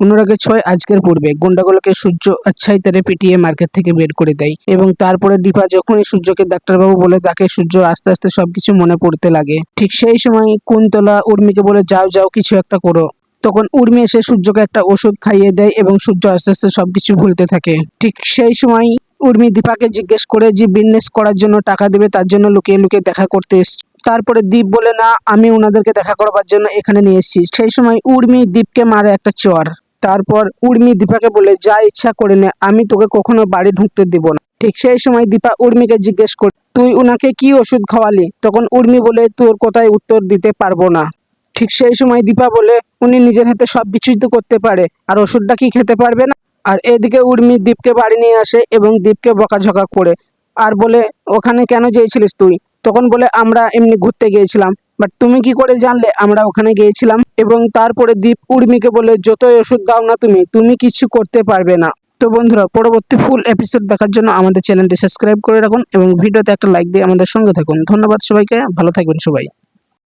অনুরাগের ছয় আজকের পূর্বে গুন্ডাগুলোকে সূর্য আচ্ছাই তারে পিটিয়ে মার্কেট থেকে বের করে দেয় এবং তারপরে দীপা যখনই সূর্যকে ডাক্তারবাবু বলে তাকে সূর্য আস্তে আস্তে সবকিছু মনে পড়তে লাগে, ঠিক সেই সময় কুন্তলা উর্মিকে বলে, যাও যাও, কিছু একটা করো। তখন উর্মি এসে সূর্যকে একটা ওষুধ খাইয়ে দেয় এবং সূর্য আস্তে আস্তে সবকিছু ভুলতে থাকে। ঠিক সেই সময় উর্মি দীপাকে জিজ্ঞেস করে যে, বিজনেস করার জন্য টাকা দেবে, তার জন্য লুকিয়ে লুকিয়ে দেখা করতে এসছে তারপরে দীপ বলে, না, আমি ওনাদেরকে দেখা করবার জন্য এখানে নিয়ে এসেছি। সেই সময় উর্মি দীপকে মারে একটা চর। তারপর উর্মি দীপাকে বলে, যা ইচ্ছা করে নে, আমি তোকে কখনো বাড়ি ঢুকতে দিব না। ঠিক সেই সময় দীপা উর্মিকে জিজ্ঞেস কর, তুই উনাকে কি ওষুধ খাওয়ালি? তখন উর্মি বলে, তোর কথায় উত্তর দিতে পারব না। ঠিক সেই সময় দীপা বলে, উনি নিজের হাতে সব কিছুই তো করতে পারে, আর ওষুধটা কি খেতে পারবে না? আর এদিকে উর্মি দীপকে বাড়ি নিয়ে আসে এবং দীপকে বকাঝকা করে, আর বলে, ওখানে কেন গিয়েছিলিস তুই? তখন বলে, আমরা এমনি ঘুরতে গিয়েছিলাম। বাট তুমি কি করে জানলে? আমরা ওখানে গিয়েছিলাম এবং তারপরে দীপ উর্মিকে বলে, যতই ওষুধ দাও না তুমি তুমি কিছু করতে পারবে না। তো বন্ধুরা, পরবর্তী ফুল এপিসোড দেখার জন্য আমাদের চ্যানেলটি সাবস্ক্রাইব করে রাখুন এবং ভিডিওতে একটা লাইক দিয়ে আমাদের সঙ্গে থাকুন। ধন্যবাদ সবাইকে, ভালো থাকবেন সবাই।